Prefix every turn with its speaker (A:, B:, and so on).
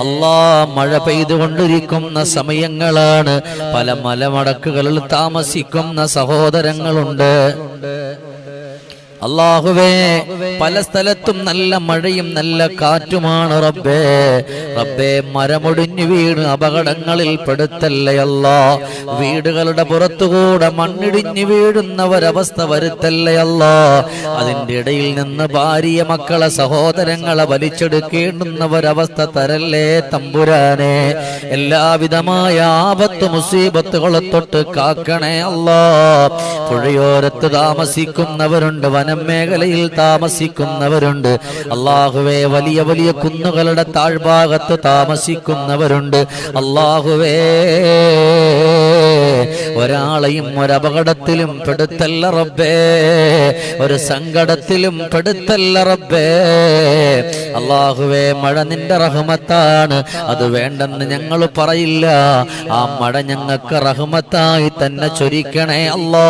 A: അല്ലാ മഴ പെയ്തുകൊണ്ടിരിക്കുന്ന സമയങ്ങളാണ്. പല മലമടക്കുകളിൽ താമസിക്കുന്ന സഹോദരങ്ങളുണ്ട്. അള്ളാഹുവേ പല സ്ഥലത്തും നല്ല മഴയും നല്ല കാറ്റുമാണ് റബ്ബേ. റബ്ബേ മരമൊടിഞ്ഞു വീണ് അപകടങ്ങളിൽ പെടുത്തല്ലേ വീടുകളുടെ പുറത്തുകൂടെ മണ്ണിടിഞ്ഞു വീഴുന്ന ഒരവസ്ഥ അല്ലാ. അതിന്റെ ഇടയിൽ നിന്ന് ഭാര്യ മക്കളെ സഹോദരങ്ങളെ വലിച്ചെടുക്കേണ്ടുന്ന ഒരവസ്ഥ തരല്ലേ തമ്പുരാനെ. എല്ലാവിധമായ ആപത്ത് മുസീബത്തുകളെ തൊട്ട് കാക്കണേ അല്ലാ. പുഴയോരത്ത് താമസിക്കുന്നവരുണ്ട് വനം മേഖലയിൽ താമസിക്കുന്നവരുണ്ട്. അള്ളാഹുവേ വലിയ വലിയ കുന്നുകളുടെ താഴ്ഭാഗത്ത് താമസിക്കുന്നവരുണ്ട്. അള്ളാഹുവേ ഒരാളെയും ഒരപകടത്തിലും പെടുത്തല്ല റബ്ബേ. ഒരു സങ്കടത്തിലും പെടുത്തല്ല റബ്ബേ. അള്ളാഹുവേ മഴ നിന്റെ റഹ്മത്താണ്. അത് വേണ്ടെന്ന് ഞങ്ങൾ പറയില്ല. ആ മഴ ഞങ്ങൾക്ക് റഹ്മത്തായി തന്നെ ചൊരിക്കണേ അല്ലാ.